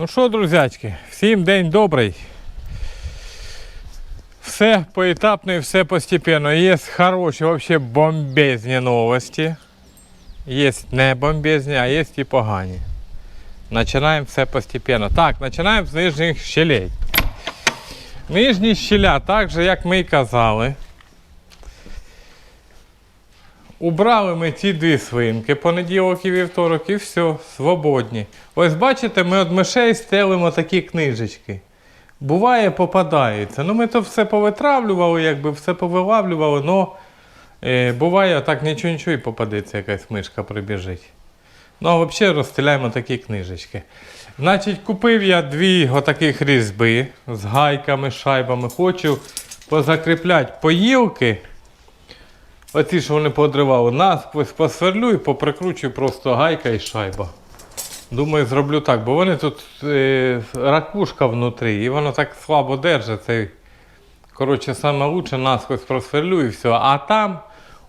Ну що, друзячки, всім день добрий. Все поетапно і все постепенно. Є хороші, вообще бомбезні новості. Є не бомбезні, а є і погані. Починаємо все постепенно. Так, починаємо з нижніх щелей. Нижні щеля, так же, як ми і казали. Убрали ми ці дві свинки, понеділок і вівторок, і все, свободні. Ось бачите, ми від мишей стелимо такі книжечки. Буває, попадаються. Ну, ми то все повитравлювали, якби все повилавлювали, але е, буває так нічого нічого і попадеться, якась мишка прибіжить. Ну, а взагалі розстеляємо такі книжечки. Значить, купив я дві отаких різьби з гайками, шайбами. Хочу позакріпляти поїлки. Оці, що вони подривали, насквозь посверлю і поприкручую просто гайка і шайба. Думаю, зроблю так, бо вони тут е, ракушка внутрі, і воно так слабо держить. Цей. Коротше, саме лучше насквозь просверлю і все. А там,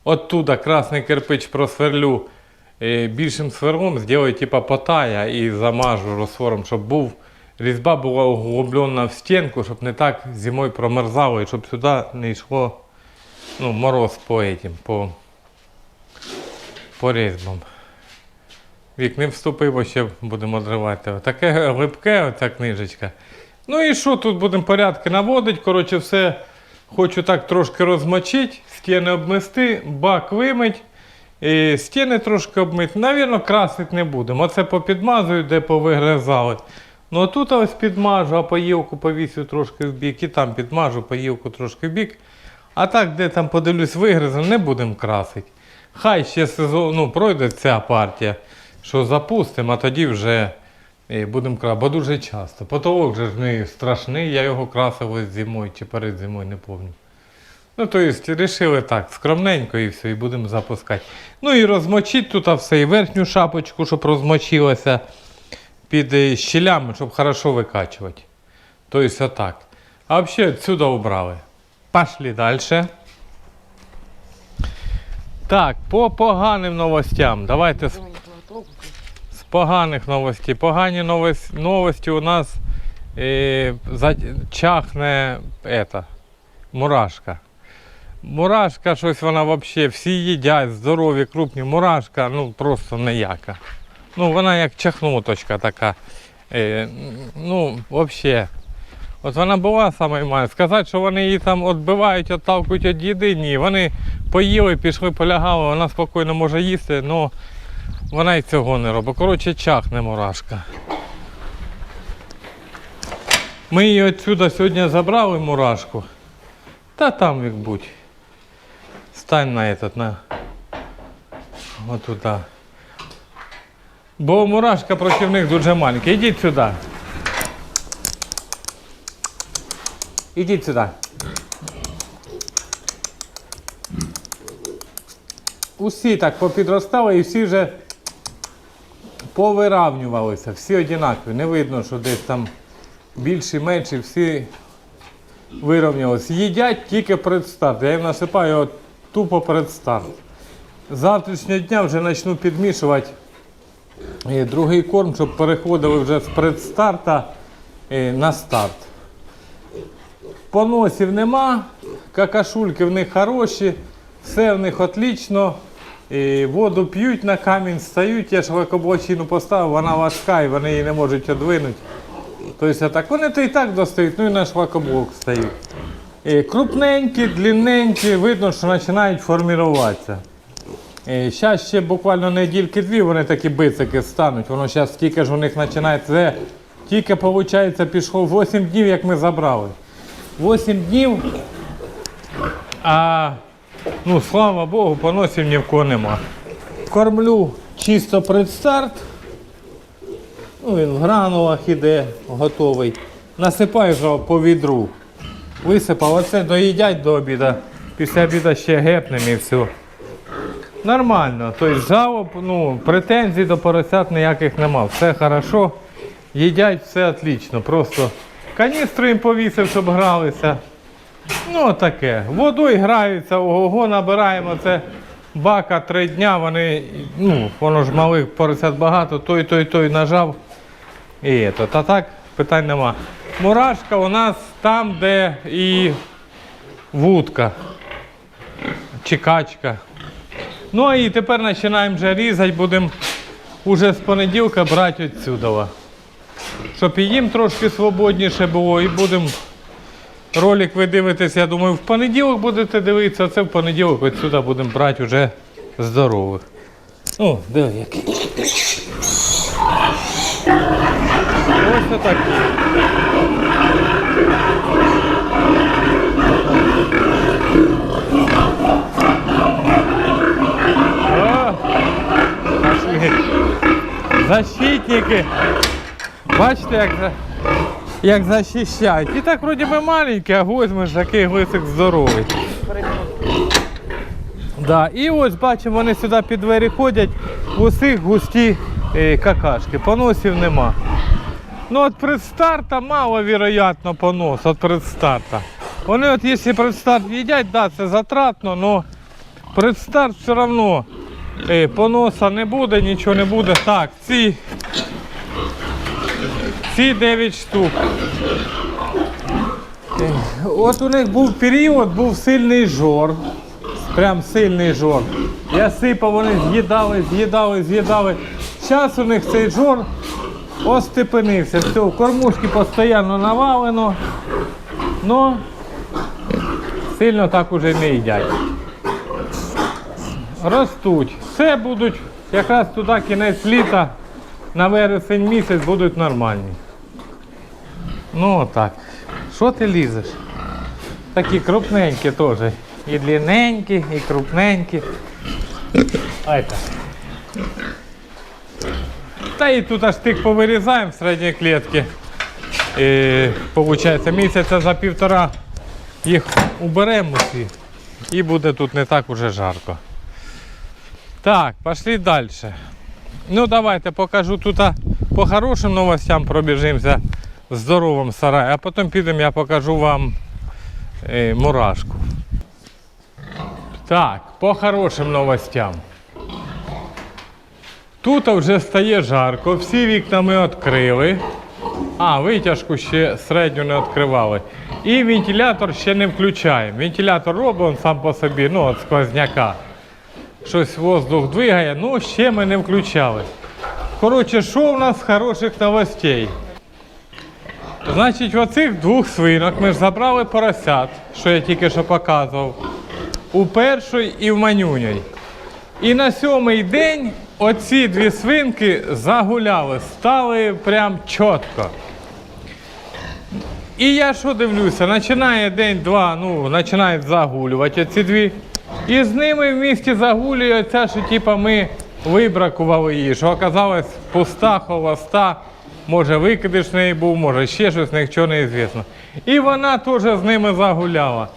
оттуда красний кирпич просверлю е, більшим сверлом, зроблю типа потая і замажу розтвором, щоб був. Різьба була углублена в стінку, щоб не так зимою промерзало і щоб сюди не йшло ну, мороз по этим, по, по різьбам. Вік не вступив, ще будемо дривати. Таке глибке оця книжечка. Ну і що, тут будемо порядки наводити. Коротше, все хочу так трошки розмочити, стіни обмести, бак вимить, і стіни трошки обмити. Навірно, красити не будемо. Оце попідмазую, де повигризали. Ну а тут ось підмажу, а поїлку повісю трошки в бік, і там підмажу, поїлку трошки в бік. А так, де там подивлюсь, вигризу, не будемо красити. Хай ще сезон, ну, пройде ця партія, що запустимо, а тоді вже е, будемо красити. Бо дуже часто. Потолок же ж не страшний, я його красив ось зимою чи перед зимою, не пам'ятаю. Ну, то есть, вирішили так, скромненько і все, і будемо запускати. Ну і розмочити тут все, і верхню шапочку, щоб розмочилася під е, щелями, щоб хорошо викачувати. Тобто отак. А взагалі відсюди убрали. Пошли дальше. Так, по поганим новостям. Давайте з, поганих новостей. Погані новості, новості у нас е, за, чахне ета, мурашка. Мурашка, щось вона взагалі, всі їдять, здорові, крупні. Мурашка, ну просто ніяка. Ну, вона як чахнуточка така. Е, ну, взагалі. От вона була саме має. Сказати, що вони її там відбивають, відталкують від їди, ні. Вони поїли, пішли, полягали, вона спокійно може їсти, але вона і цього не робить. Коротше, чахне мурашка. Ми її відсюди сьогодні забрали мурашку. Та там як будь. Стань на этот, на. Отуда. Бо мурашка проти них дуже маленька. Ідіть сюди. Ідіть сюди. Усі так попідростали і всі вже повиравнювалися, всі однакові. Не видно, що десь там більші, менші, всі вирівнялися. Їдять тільки перед старт. Я їм насипаю от тупо перед старт. З завтрашнього дня вже почну підмішувати е, другий корм, щоб переходили вже з предстарта е, на старт. Поносів нема, какашульки в них хороші, все в них отлично. І воду п'ють на камінь, стають, я ж лакоблачину поставив, вона важка і вони її не можуть одвинути. Тобто так, вони то і так достають, ну і наш лакоблок стають. Крупненькі, длинненькі, видно, що починають формуватися. Зараз ще буквально недільки-дві вони такі бицики стануть. Воно зараз тільки ж у них починає це. Тільки виходить, пішло 8 днів, як ми забрали. 8 днів. А ну, слава Богу, поносів ні в кого нема. Кормлю чисто предстарт. Ну, він в гранулах іде, готовий. Насипаю вже по відру. Висипав, оце доїдять до обіду. Після обіду ще гепнем і все. Нормально. Тобто жалоб, ну, претензій до поросят ніяких нема. Все хорошо. Їдять все отлично. Просто каністру їм повісив, щоб гралися. Ну, таке. Водою граються, ого-го, набираємо це бака три дня, вони, ну, воно ж малих поросят багато, той, той, той нажав. І то, та так, питань нема. Мурашка у нас там, де і вудка. Чи качка. Ну і тепер починаємо вже різати, будемо уже з понеділка брати відсюди. Щоб і їм трошки свободніше було, і будемо. Ролик ви дивитесь, я думаю, в понеділок будете дивитися, а це в понеділок відсюди будемо брати вже здорових. О, диви який. Ось отак. О. Защитники. Бачите, як, як захищають. І так вроді би маленький, а возьмеш такий глисик здоровий. Да, і ось бачимо, вони сюди під двері ходять, в усіх густі е, какашки, поносів нема. Ну от предстарта маловероятно понос, от предстарта. Вони от якщо предстарт їдять, да, це затратно, але предстарт все одно е, поноса не буде, нічого не буде. Так, ці, ці 9 штук. От у них був період, був сильний жор. Прям сильний жор. Я сипав, вони з'їдали, з'їдали, з'їдали. Зараз у них цей жор остепенився. Все, кормушки постійно навалено, але сильно так уже не їдять. Ростуть. Це будуть якраз туди кінець літа, на вересень місяць будуть нормальні. Ну отак. Що ти лізеш? Такі крупненькі теж. І длинненькі, і крупненькі. Ай так. Та і тут аж тих повирізаємо в середній клітки. Получається, місяця за півтора їх уберемо всі. І буде тут не так уже жарко. Так, пішли далі. Ну давайте покажу тут по хорошим новостям пробіжимося здоровому сараї, а потім підемо я покажу вам е, мурашку. Так, по хорошим новостям. Тут вже стає жарко, всі вікна ми відкрили. А, витяжку ще середню не відкривали. І вентилятор ще не включаємо. Вентилятор робить сам по собі, ну, від сквозняка. Щось воздух двигає, ну ще ми не включали. Коротше, що в нас хороших новостей? Значить, в оцих двох свинок ми ж забрали поросят, що я тільки що показував, у першої і в манюній. І на сьомий день оці дві свинки загуляли, стали прям чітко. І я що дивлюся, починає день-два, ну, починають загулювати оці дві. І з ними в місті загулює оця, що типа ми вибракували її, що оказалось пуста, холоста, може викидиш неї був, може ще щось, нічого не звісно. І вона теж з ними загуляла.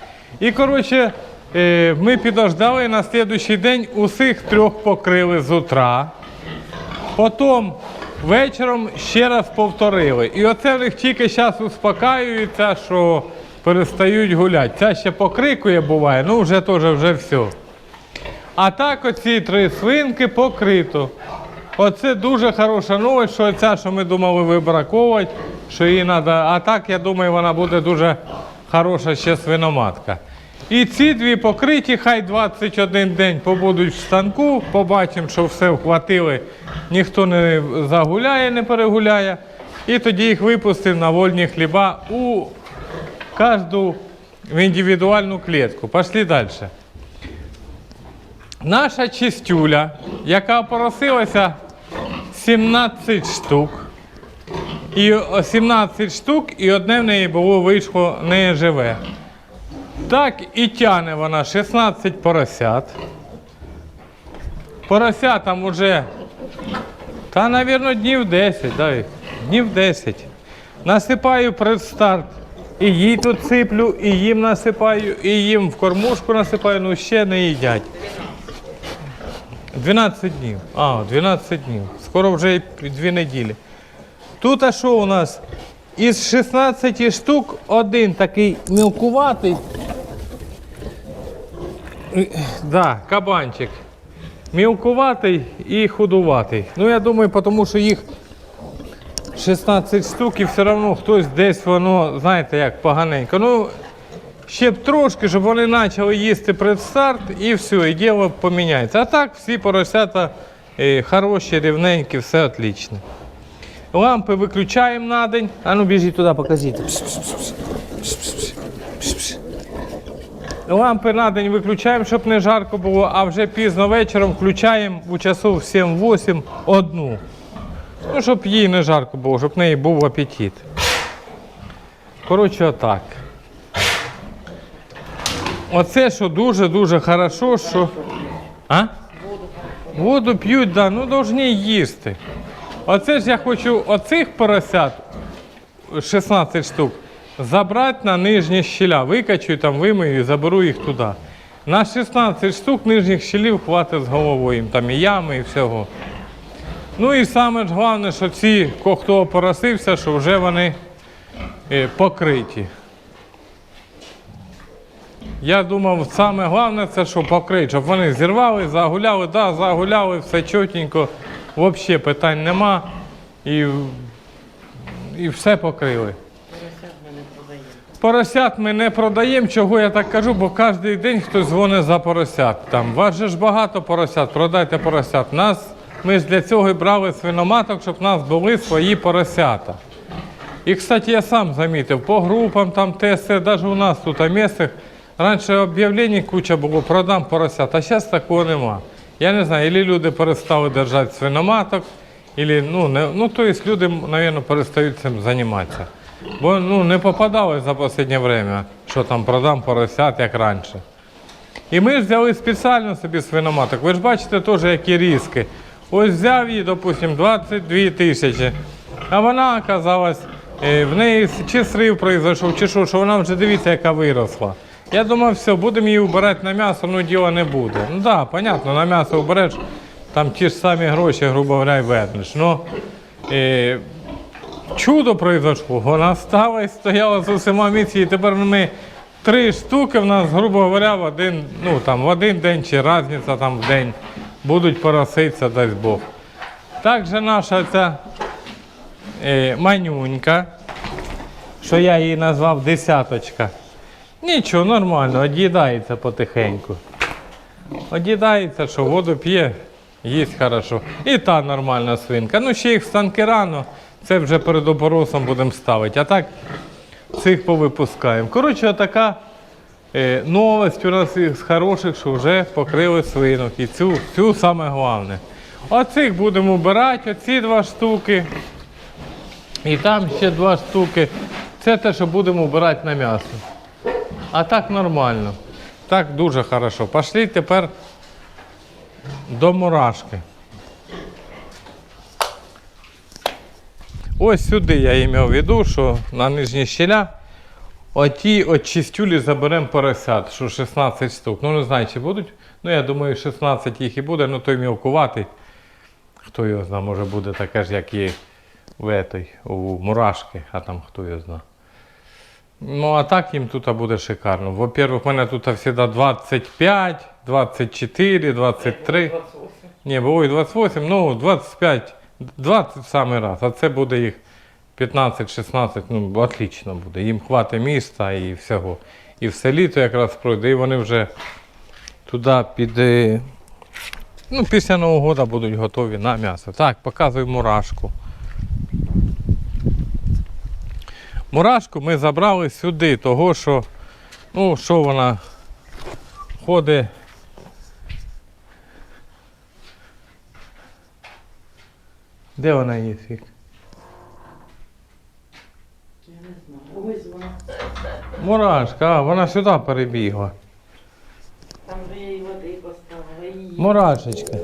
І коротше, е, ми підождали на наступний день усіх трьох покрили з утра. Потім вечором ще раз повторили. І оце в них тільки зараз успокаюється, що перестають гуляти. Ця ще покрикує буває, ну вже теж вже все. А так оці три свинки покрито. Оце дуже хороша новость, що ця, що ми думали вибраковувати, що її треба. А так, я думаю, вона буде дуже хороша ще свиноматка. І ці дві покриті, хай 21 день побудуть в станку, побачимо, що все вхватили, ніхто не загуляє, не перегуляє. І тоді їх випустимо на вольні хліба у кожну в індивідуальну клітку. Пішли далі. Наша чистюля, яка поросилася 17 штук. І 17 штук, і одне в неї було вийшло не живе. Так і тяне вона 16 поросят. Поросятам уже, та, мабуть, днів 10, дай, днів 10. Насипаю предстарт. І їй тут сиплю, і їм насипаю, і їм в кормушку насипаю, ну ще не їдять. 12 днів. А, 12 днів. Скоро вже й 2 неділі. Тут а що у нас? Із 16 штук один такий мілкуватий. Да, кабанчик. Мілкуватий і худуватий. Ну, я думаю, тому що їх 16 штук і все одно хтось десь воно, знаєте, як поганенько. Ну, ще б трошки, щоб вони почали їсти предстарт і все, і діло поміняється. А так всі поросята е, хороші, рівненькі, все отлично. Лампи виключаємо на день. А ну біжіть туди, покажіть. Лампи на день виключаємо, щоб не жарко було, а вже пізно вечором включаємо у часу в 7-8 одну. Ну, щоб їй не жарко було, щоб в неї був апетит. Коротше, отак. Оце, що дуже-дуже хорошо, що. А? Воду п'ють, да, ну повинні їсти. Оце ж я хочу оцих поросят 16 штук забрати на нижні щіля. Викачу, там вимию і заберу їх туди. На 16 штук нижніх щілів хватить з головою, їм там і ями, і всього. Ну і саме ж головне, що ці, хто поросився, що вже вони е, покриті. Я думав, саме головне це, що покрити, щоб вони зірвали, загуляли, да, загуляли, все чотенько, взагалі питань нема. І, і все покрили. Поросят ми не продаємо. Поросят ми не продаємо, Чого я так кажу, бо кожен день хтось дзвонить за поросят. Там вас же ж багато поросят, продайте поросят. Нас, ми ж для цього і брали свиноматок, щоб в нас були свої поросята. І, кстати, я сам замітив, по групам там ТС, навіть у нас тут а місцях, раніше об'явлень куча було, продам поросят, а зараз такого нема. Я не знаю, або люди перестали держати свиноматок, або, ну, не, ну, то есть люди, мабуть, перестають цим займатися. Бо ну, не попадали за останнє время, що там продам поросят, як раніше. І ми взяли спеціально собі свиноматок. Ви ж бачите теж, які різки. Ось взяв її, допустимо, 22 тисячі. А вона оказалась, е, в неї чи срив пройшов, чи що, що вона вже дивіться, яка виросла. Я думав, все, будемо її вбирати на м'ясо, ну діла не буде. Ну так, да, понятно, на м'ясо вбереш, там ті ж самі гроші, грубо говоря, й вернеш. Ну, е, чудо произошло. Вона стала і стояла з усіма місці, і тепер ми три штуки в нас, грубо говоря, в один, ну, там, в один день чи різниця там в день будуть пороситися, дасть Бог. Також наша ця е, манюнька, що я її назвав десяточка. Нічого, нормально, од'їдається потихеньку. Од'їдається, що воду п'є, їсть хорошо. І та нормальна свинка. Ну, ще їх в станки рано, це вже перед опоросом будемо ставити. А так цих повипускаємо. Коротше, така е, новость у нас із хороших, що вже покрили свинок. І цю, цю саме головне. Оцих будемо вбирати, оці два штуки. І там ще два штуки. Це те, що будемо вбирати на м'ясо. А так нормально. Так дуже хорошо. Пошли тепер до мурашки. Ось сюди я ім'яв в виду, що на нижні щеля оті от чистюлі заберемо поросят, що 16 штук. Ну не знаю, чи будуть. Ну я думаю, 16 їх і буде, ну той мілкуватий. Хто його знає, може буде таке ж, як є в этой, у мурашки, а там хто його знає. Ну, а так їм тут буде шикарно. Во-первых, у мене тут завжди 25, 24, 23. Ні, було і 28, ну 25, 20 в самий раз. А це буде їх 15-16, ну, отлично буде. Їм хватить міста і всього. І все літо якраз пройде, і вони вже туди під. Ну, після Нового року будуть готові на м'ясо. Так, показую мурашку. Мурашку ми забрали сюди, того що, ну, що вона ходить. Де вона є, Фік? Я не знаю. Ось вона. Мурашка, а, вона сюди перебігла. Там же я їй води поставила. І... Мурашечка.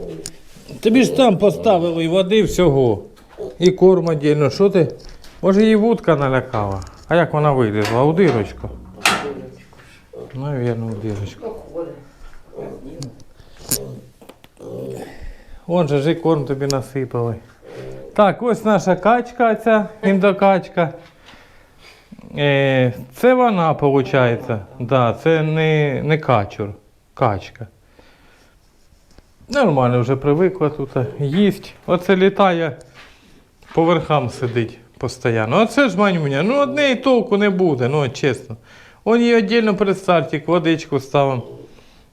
Тобі ж там поставили води всього. І корм отдельно. Що ти? Може її вудка налякала? А як вона вилізла? У дирочку? Навірно, у дирочку. Вон же корм тобі насипали. Так, ось наша качка, ця індокачка. Е, це вона, виходить. Да, це не, не качур, качка. Нормально вже привикла тут їсть. Оце літає, по верхам сидить. Постоянно. Оце ж манюня. Ну, одне і толку не буде, ну чесно. Он її віддільно перед стартик, водичку ставимо.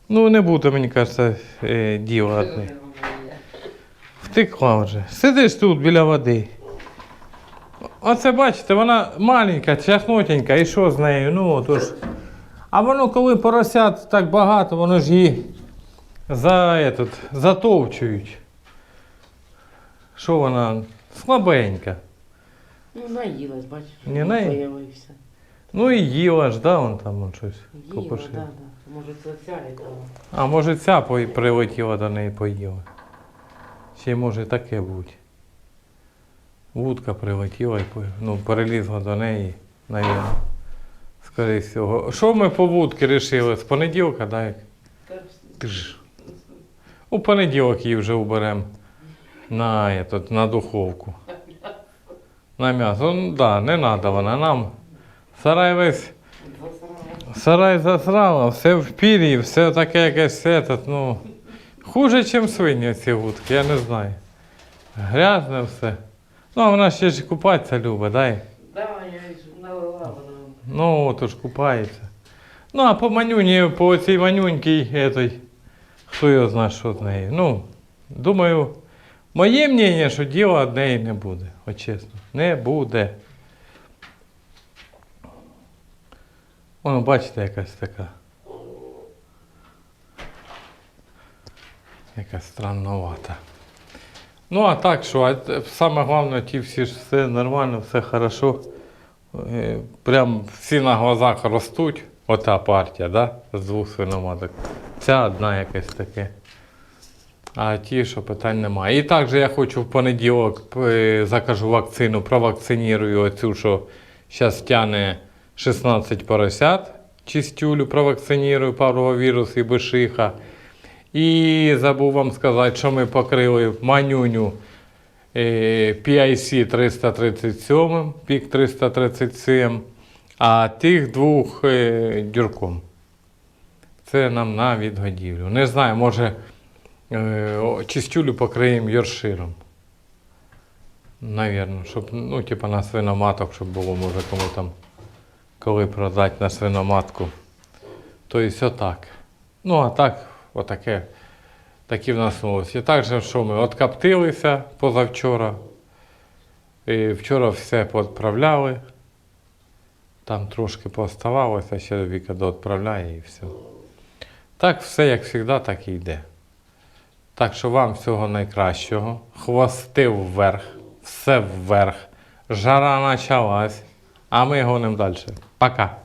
Ну, не буде, мені кажеться, е, діла одне. Втекла вже. Сидиш тут біля води. Оце бачите, вона маленька, чахнутенька, і що з нею? Ну, отож. А воно, коли поросят так багато, воно ж її за, этот, затовчують. Що вона? Слабенька. Ну, наїлась, бачиш. Не наї- Появився. Ну і їла ж, да, вон там он щось. Їла, да, да. Може, це ця літала. А може ця по- прилетіла до неї поїла. Ще може таке бути. Вудка прилетіла і по- ну, перелізла до неї, навіть. Скоріше всього. Що ми по вудки вирішили? З понеділка, так? як? У понеділок її вже уберемо на, этот, на духовку. На м'ясо. Ну, да, не треба вона нам. Сарай весь. Сарай засрала, все в пірі, все таке якесь этот, ну. Хуже, ніж свині ці вудки, я не знаю. Грязне все. Ну, а вона ще ж купатися любить, дай. Да, я ж налила вона. Ну, от уж купається. Ну, а по манюні, по цій манюнькій, этой, хто його знає, що з нею. Ну, думаю, моє мнення, що діла одне і не буде. От чесно. Не буде. Воно, бачите, якась така. Якась странновата. Ну, а так що, саме головне, ті всі ж все нормально, все хорошо. Е, Прям всі на глазах ростуть. Ота партія, да? з двох свиноматок. Ця одна якась таке. А ті, що питань немає. І також я хочу в понеділок е, закажу вакцину, провакцинірую оцю, що зараз тяне 16 поросят. Чистюлю провакцинірую, паровірус і бешиха. І забув вам сказати, що ми покрили манюню PIC 337, пік 337, а тих двох е, дюрком. Це нам на відгодівлю. Не знаю, може чистюлю покриємо йорширом. Навірно, щоб, ну, типа на свиноматок, щоб було, може, кому там, коли продати на свиноматку. Тобто отак. Ну, а так, отаке. Такі в нас новості. Також, що ми откоптилися позавчора. І вчора все поотправляли. Там трошки пооставалося, ще Віка доотправляє і все. Так все, як завжди, так і йде. Так що вам всього найкращого. Хвости вверх, все вверх. Жара почалась, а ми гонимо далі. Пока.